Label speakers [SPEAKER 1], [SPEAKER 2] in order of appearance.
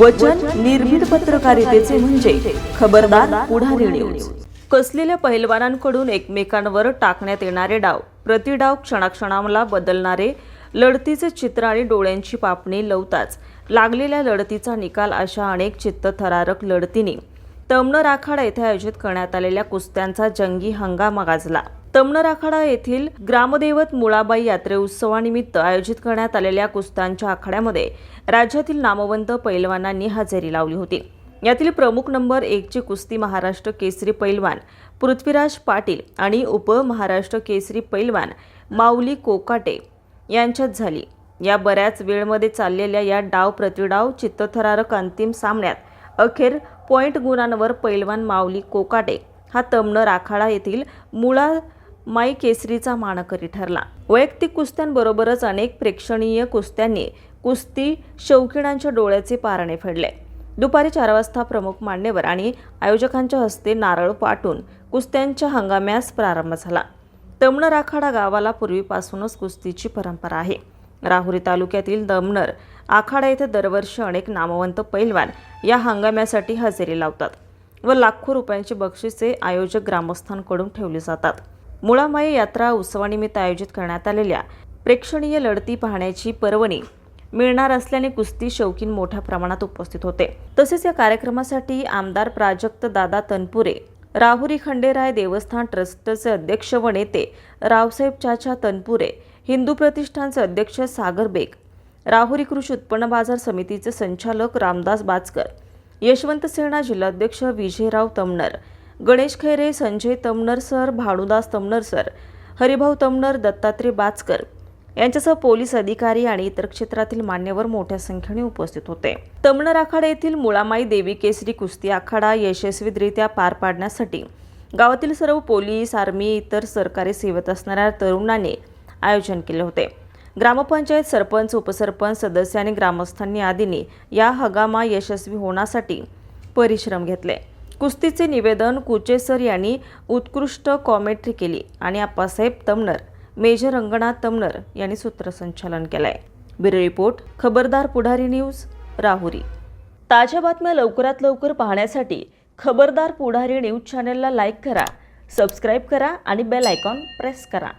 [SPEAKER 1] वचन निर्भीड पत्रकारितेचे म्हणजे खबरदार पुढारी न्यूज कसलेल्या पहिलवानांकडून एकमेकांवर टाकण्यात येणारे डाव प्रतिडाव क्षणाक्षणाला बदलणारे लढतीचे चित्र आणि डोळ्यांची पापणी लवताच लागलेल्या लढतीचा निकाल अशा अनेक चित्तथरारक लढतींनी. तमनर आखाडा येथे आयोजित करण्यात आलेल्या कुस्त्यांचा जंगी हंगामा गाजला तमणर आखाडा येथील ग्रामदैवत मुळाबाई यात्रे उत्सवानिमित्त आयोजित करण्यात आलेल्या कुस्त्यांच्या आखाड्यामध्ये राज्यातील नामवंत पैलवानांनी हजेरी लावली होती. यातील प्रमुख नंबर एकची कुस्ती महाराष्ट्र केसरी पैलवान पृथ्वीराज पाटील आणि उप महाराष्ट्र केसरी पैलवान माऊली कोकाटे यांच्यात झाली. या बऱ्याच वेळमध्ये चाललेल्या या डाव प्रतिडाव चित्तथरारक अंतिम सामन्यात अखेर पॉईंट गुणांवर पैलवान माऊली कोकाटे हा तमणर आखाडा येथील मुळा माई केसरीचा मानकरी ठरला. वैयक्तिक कुस्त्यांबरोबरच अनेक प्रेक्षणीय कुस्त्यांनी कुस्ती शौकीनांच्या डोळ्याचे पारणे फेडले. दुपारी चार वाजता प्रमुख मान्यवर आणि आयोजकांच्या हस्ते नारळ पाठून कुस्त्यांच्या हंगाम्यास प्रारंभ झाला. दमणर आखाडा गावाला पूर्वीपासूनच कुस्तीची परंपरा आहे. राहुरी तालुक्यातील दमनर आखाडा येथे दरवर्षी अनेक नामवंत पैलवान या हंगाम्यासाठी हजेरी लावतात व लाखो रुपयांची बक्षिसे आयोजक ग्रामस्थांकडून ठेवली जातात. मुळामाई यात्रा उत्सवानिमित्त आयोजित करण्यात आलेल्या प्रेक्षणीय लढती पाहण्याची पर्वणी मिळणार असल्याने कुस्ती शौकीन मोठ्या प्रमाणात उपस्थित होते. तसेच या कार्यक्रमासाठी आमदार प्राजक्त दादा तनपुरे राहुरी खंडेराय देवस्थान ट्रस्टचे अध्यक्ष व नेते रावसाहेब चाचा तनपुरे हिंदू प्रतिष्ठानचे अध्यक्ष सागर बेग राहुरी कृषी उत्पन्न बाजार समितीचे संचालक रामदास बाचकर यशवंत सेना जिल्हाध्यक्ष विजयराव तमनर गणेश खैरे संजय तमनर सर भानुदास तमनर सर हरिभाऊ तमनर दत्तात्रय बाचकर यांच्यासह पोलीस अधिकारी आणि इतर क्षेत्रातील मान्यवर मोठ्या संख्येने उपस्थित होते. तमनर आखाडा येथील मुळामाई देवी केसरी कुस्ती आखाडा यशस्वीरित्या पार पाडण्यासाठी गावातील सर्व पोलीस आर्मी इतर सरकारी सेवेत असणाऱ्या तरुणांनी आयोजन केले होते. ग्रामपंचायत सरपंच उपसरपंच सदस्य आणि ग्रामस्थांनी आदींनी या हगामा यशस्वी होण्यासाठी परिश्रम घेतले. कुस्तीचे निवेदन कुचेसर यांनी उत्कृष्ट कॉमेंट्री केली आणि आप्पासाहेब तमनर मेजर रंगनाथ तमनर यांनी सूत्रसंचालन केलंय. ब्युरो रिपोर्ट खबरदार पुढारी न्यूज राहुरी. ताज्या बातम्या लवकरात लवकर पाहण्यासाठी खबरदार पुढारी न्यूज चॅनलला लाईक करा सबस्क्राईब करा आणि बेल आयकॉन प्रेस करा.